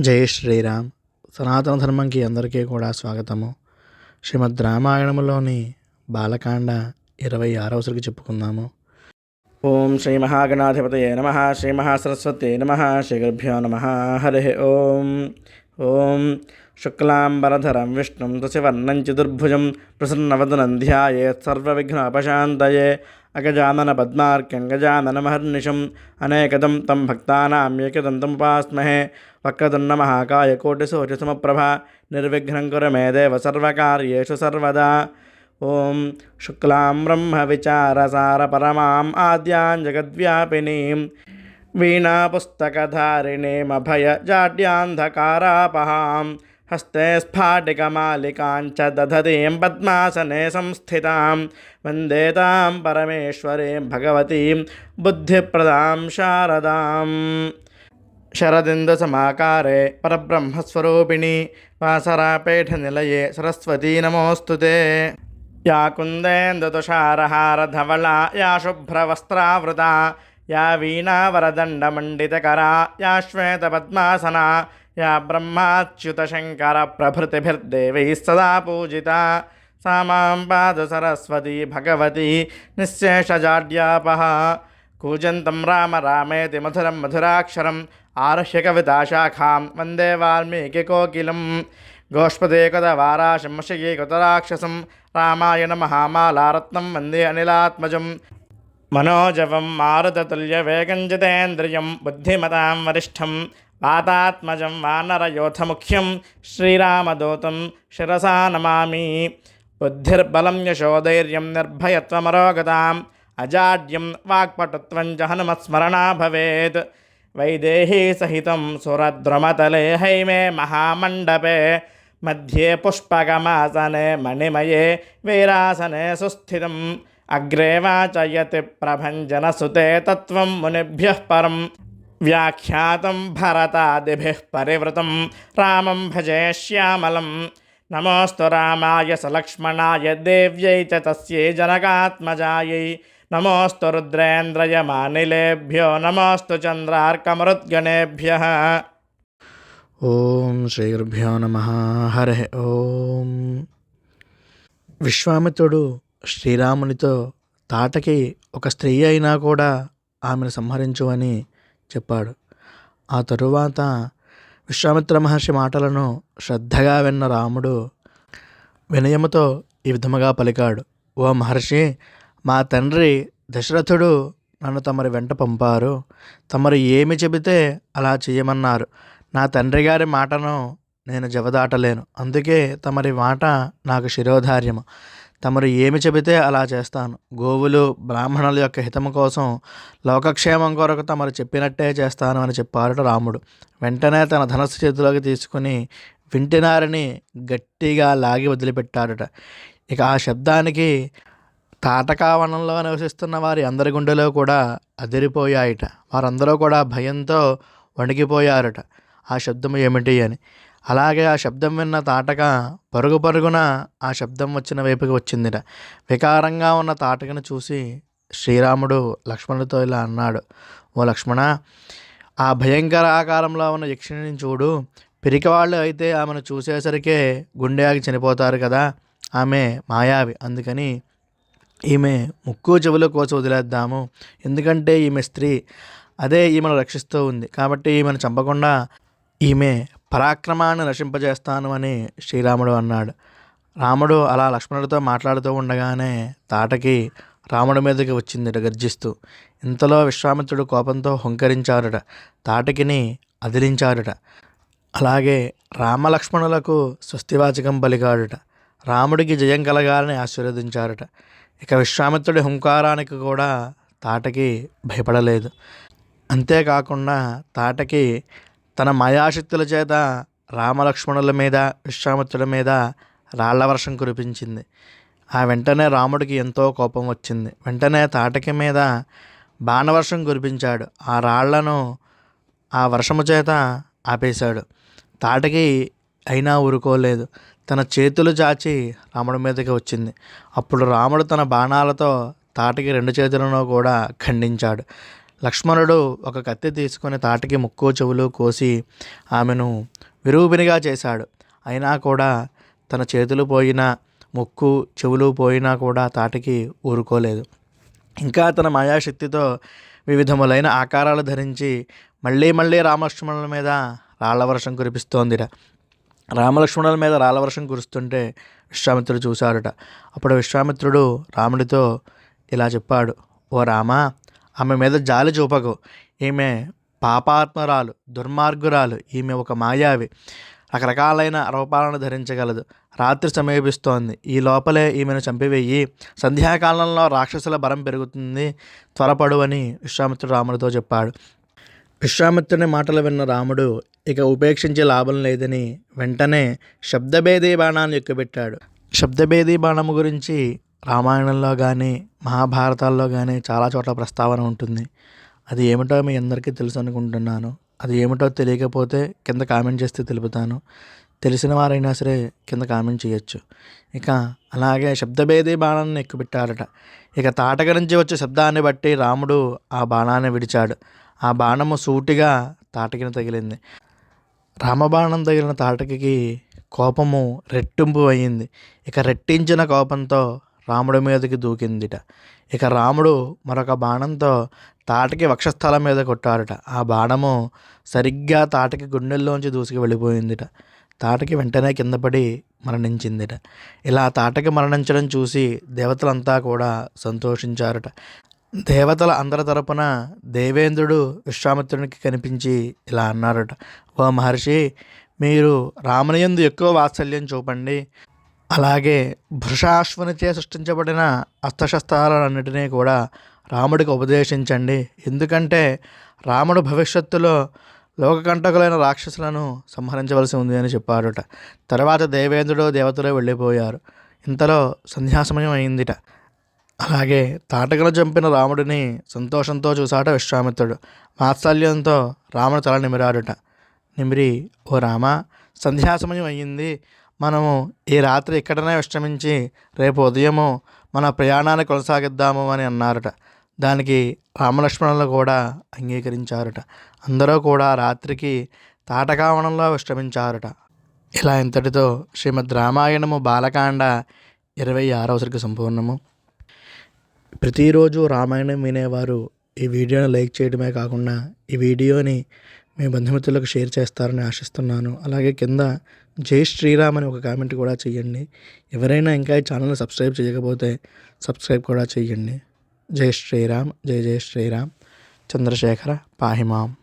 జై శ్రీరామ్. సనాతన ధర్మంకి అందరికీ కూడా స్వాగతము. శ్రీమద్ రామాయణములోని బాలకాండ ఇరవై ఆరవ సరికి చెప్పుకుందాము. ఓం శ్రీ మహాగణాధిపతయే నమ. శ్రీ మహాసరస్వతే నమ. శ్రీ గురుభ్యో నమ. హరి ఓం. ఓం. శుక్లాంబరధరం విష్ణుం తుసివర్ణం చతుర్భుజం ప్రసన్నవదనం ధ్యాయేత్ సర్వవిఘ్నోపశాంతయే అగజానన పద్మార్క్యం గజాననమహర్నిశం అనేకదం తం భక్తానాం ఏకదంతముపాస్మహే వక్రదున్న మహాకాయ కోటిసూర్యసమప్రభ నిర్విఘ్నం కురు మే దేవ సర్వకార్యేషు సర్వదా ఓం శుక్లాం బ్రహ్మ విచారసార పరమాం ఆద్యాం జగద్వ్యాపినీం వీణాపుస్తకధారిణీమభయ జాడ్యాంధకారాపహాం హస్తే స్ఫాటికమాలికాంచ దధతీం పద్మాసనే సంస్థితాం వందేతాం పరమేశ్వరీం భగవతీం బుద్ధిప్రదాం శారదాం క్షరదింద సమాకారే పరబ్రహ్మస్వరూపిణి వాసరాపేఠ నిలయే సరస్వతీ నమోస్తుతే యా కుందేందుతుషారహారధవళా యా శుభ్రవస్త్రావృతా యా వీణా వరదండమండితకరా యా శ్వేతపద్మాసనా యా బ్రహ్మాచ్యుత శంకర ప్రభృతిభిర్దేవై సదా పూజిత सा मां पादसरस्वती भगवती निःशेषजाड्यापः। कूजन्तं राम रामेति मधुरं मधुराक्षरं आरुह्य कविताशाखां वन्दे वाल्मीकिकोकिलं गोष्पदेकदवाराशं मशयीकृतराक्षसं रामायणमहामालारत्नं वन्दे अनिलात्मजं मनोजवं मारुततुल्यवेगं जितेन्द्रियं बुद्धिमतां वरिष्ठं वातात्मजं वानरयोथमुख्यं श्रीरामदूतं शिरसा नमामि बुद्धिर्बलं यशोधैर्यं निर्भयत्वमरोगताम् अजाड्यं वाक्पटुत्वं च हनुमत्स्मरणा भवेत् वैदेही सहितं सुरद्रुमतले हैमे महामण्डपे मध्ये पुष्पकमासने मणिमये वीरासने सुस्थितम् अग्रे वाचयति प्रभञ्जनसुते तत्त्वं मुनिभ्यः परं व्याख्यातं भरतादिभिः परिवृतं रामं भजे श्यामलं नमोऽस्तु रामाय सलक्ष्मणाय देव्यै च तस्यै जनकात्मजायै నమోస్తు రుద్రేంద్రయమానిలేభ్యో నమోస్తు చంద్రార్కమరుద్గణేభ్య. ఓం శ్రీగురుభ్యో నమ. హరే ఓం. విశ్వామిత్రుడు శ్రీరామునితో తాటకి ఒక స్త్రీ అయినా కూడా ఆమెను సంహరించు అని చెప్పాడు. ఆ తరువాత విశ్వామిత్ర మహర్షి మాటలను శ్రద్ధగా విన్న రాముడు వినయముతో ఈ విధముగా పలికాడు. ఓ మహర్షి మా తండ్రి దశరథుడు నన్ను తమరి వెంట పంపారు. తమరు ఏమి చెబితే అలా చేయమన్నారు. నా తండ్రి గారి మాటను నేను జవదాటలేను. అందుకే తమరి మాట నాకు శిరోధార్యము. తమరు ఏమి చెబితే అలా చేస్తాను. గోవులు బ్రాహ్మణుల యొక్క హితము కోసం లోకక్షేమం కొరకు తమరు చెప్పినట్టే చేస్తాను అని చెప్పారట రాముడు. వెంటనే తన ధనస్సు చేతిలోకి తీసుకుని వింటినారిని గట్టిగా లాగి వదిలిపెట్టాడట ఇక ఆ శబ్దానికి తాటకావనంలో నివసిస్తున్న వారి అందరి గుండెలో కూడా అదిరిపోయాయిట. వారందరూ కూడా భయంతో వణికిపోయారట. ఆ శబ్దం ఏమిటి అని. అలాగే ఆ శబ్దం విన్న తాటక పరుగు పరుగున ఆ శబ్దం వచ్చిన వైపుకి వచ్చిందిట. వికారంగా ఉన్న తాటకను చూసి శ్రీరాముడు లక్ష్మణుడితో ఇలా అన్నాడు. ఓ లక్ష్మణ ఆ భయంకర ఆకారంలో ఉన్న యక్షిణిని చూడు. పిరికివాళ్ళు అయితే ఆమెను చూసేసరికే గుండె ఆగి చనిపోతారు కదా. ఆమె మాయావి. అందుకని ఈమె ముక్కు చెవుల కోసి వదిలేద్దాము. ఎందుకంటే ఈమె స్త్రీ. అదే ఈమెను రక్షిస్తూ ఉంది. కాబట్టి ఈమెను చంపకుండా ఈమె పరాక్రమాన్ని నశింపజేస్తాను అని శ్రీరాముడు అన్నాడు. రాముడు అలా లక్ష్మణుడితో మాట్లాడుతూ ఉండగానే తాటకి రాముడి మీదకి వచ్చిందిట గర్జిస్తూ. ఇంతలో విశ్వామిత్రుడు కోపంతో హుంకరించారుట. తాటకిని అదిలించారుట. అలాగే రామలక్ష్మణులకు స్వస్తివాచకం పలికాడుట. రాముడికి జయం కలగాలని ఆశీర్వదించారట. ఇక విశ్వామిత్రుడి హుంకారానికి కూడా తాటకి భయపడలేదు. అంతేకాకుండా తాటకి తన మాయాశక్తుల చేత రామలక్ష్మణుల మీద విశ్వామిత్రుడి మీద రాళ్ళ వర్షం కురిపించింది. ఆ వెంటనే రాముడికి ఎంతో కోపం వచ్చింది. వెంటనే తాటకి మీద బాణవర్షం కురిపించాడు. ఆ రాళ్ళను ఆ వర్షము చేత ఆపేశాడు. తాటకి అయినా ఊరుకోలేదు. తన చేతులు చాచి రాముడి మీదకి వచ్చింది. అప్పుడు రాముడు తన బాణాలతో తాటకి రెండు చేతులను కూడా ఖండించాడు. లక్ష్మణుడు ఒక కత్తి తీసుకొని తాటకి ముక్కు చెవులు కోసి ఆమెను విరూపినిగా చేశాడు. అయినా కూడా తన చేతులు పోయినా ముక్కు చెవులు పోయినా కూడా తాటకి ఊరుకోలేదు. ఇంకా తన మాయాశక్తితో వివిధములైన ఆకారాలు ధరించి మళ్ళీ మళ్ళీ రామలక్ష్మణుల మీద రాళ్ళ వర్షం కురిపిస్తోందిరా. రామలక్ష్మణుల మీద రాళ్ళవర్షం కురుస్తుంటే విశ్వామిత్రుడు చూశాడట అప్పుడు విశ్వామిత్రుడు రాముడితో ఇలా చెప్పాడు ఓ రామా ఆమె మీద జాలి చూపకు. ఈమె పాపాత్మరాలు దుర్మార్గురాలు ఈమె ఒక మాయావి. రకరకాలైన రూపాలను ధరించగలదు. రాత్రి సమీపిస్తోంది. ఈ లోపలే ఈమెను చంపివేయి. సంధ్యాకాలంలో రాక్షసుల బలం పెరుగుతుంది. త్వరపడు అని విశ్వామిత్రుడు రాముడితో చెప్పాడు. విశ్వామిత్రుని మాటలు విన్న రాముడు ఇక ఉపేక్షించే లాభం లేదని వెంటనే శబ్దభేదీ బాణాన్ని ఎక్కుపెట్టాడు. శబ్దభేదీ బాణము గురించి రామాయణంలో కానీ మహాభారతాల్లో కానీ చాలా చోట్ల ప్రస్తావన ఉంటుంది. అది ఏమిటో మీ అందరికీ తెలుసు అనుకుంటున్నాను. అది ఏమిటో తెలియకపోతే కింద కామెంట్ చేస్తే తెలుపుతాను. తెలిసిన వారైనా సరే కింద కామెంట్ చేయొచ్చు. ఇక అలాగే శబ్దభేదీ బాణాన్ని ఎక్కుపెట్టారట ఇక తాటక నుంచి వచ్చే శబ్దాన్ని బట్టి రాముడు ఆ బాణాన్ని విడిచాడు. ఆ బాణము సూటిగా తాటకిన తగిలింది. రామబాణం తగిలిన తాటకి కోపము రెట్టింపు అయింది ఇక రెట్టించిన కోపంతో రాముడి మీదకి దూకిందిట. ఇక రాముడు మరొక బాణంతో తాటకి వక్షస్థలం మీద కొట్టాడట. ఆ బాణము సరిగ్గా తాటకి గుండెల్లోంచి దూసుకు వెళ్ళిపోయిందిట. తాటకి వెంటనే కింద పడి మరణించిందిట. ఇలా తాటకి మరణించడం చూసి దేవతలంతా కూడా సంతోషించారట. దేవతల అందరి తరపున దేవేంద్రుడు విశ్వామిత్రునికి కనిపించి ఇలా అన్నారట. ఓ మహర్షి మీరు రామునియందు ఎక్కువ వాత్సల్యం చూపండి. అలాగే భృషాశ్వనిచే సృష్టించబడిన అస్త్రశస్త్రాలన్నిటినీ కూడా రాముడికి ఉపదేశించండి. ఎందుకంటే రాముడు భవిష్యత్తులో లోకకంటకులైన రాక్షసులను సంహరించవలసి ఉంది అని చెప్పాడుట తర్వాత దేవేంద్రుడు దేవతలు వెళ్ళిపోయారు. ఇంతలో సంధ్యాసమయం అయిందిట. అలాగే తాటకను చంపిన రాముడిని సంతోషంతో చూసాట విశ్వామిత్రుడు. వాత్సల్యంతో రాముడు తల నిమిరాడుట. నిమిరి ఓ రామ సంధ్యాసమయం అయ్యింది. మనము ఈ రాత్రి ఇక్కడనే విశ్రమించి రేపు ఉదయము మన ప్రయాణాన్ని కొనసాగిద్దాము అని అన్నారట. దానికి రామలక్ష్మణులు కూడా అంగీకరించారట. అందరూ కూడా రాత్రికి తాటకావనంలో విశ్రమించారట. ఇలా ఇంతటితో శ్రీమద్ రామాయణము బాలకాండ ఇరవై ఆరవ సరికి సంపూర్ణము. ప్రతిరోజు రామాయణం వినేవారు ఈ వీడియోని లైక్ చేయడమే కాకుండా ఈ వీడియోని మీ బంధుమిత్రులకు షేర్ చేస్తారని ఆశిస్తున్నాను. అలాగే కింద జై శ్రీరామ్ అని ఒక కామెంట్ కూడా చేయండి. ఎవరైనా ఇంకా ఈ ఛానల్ని సబ్స్క్రైబ్ చేయకపోతే సబ్స్క్రైబ్ కూడా చేయండి. జై శ్రీరామ్ జై జై శ్రీరామ్. చంద్రశేఖర పాహిమాం.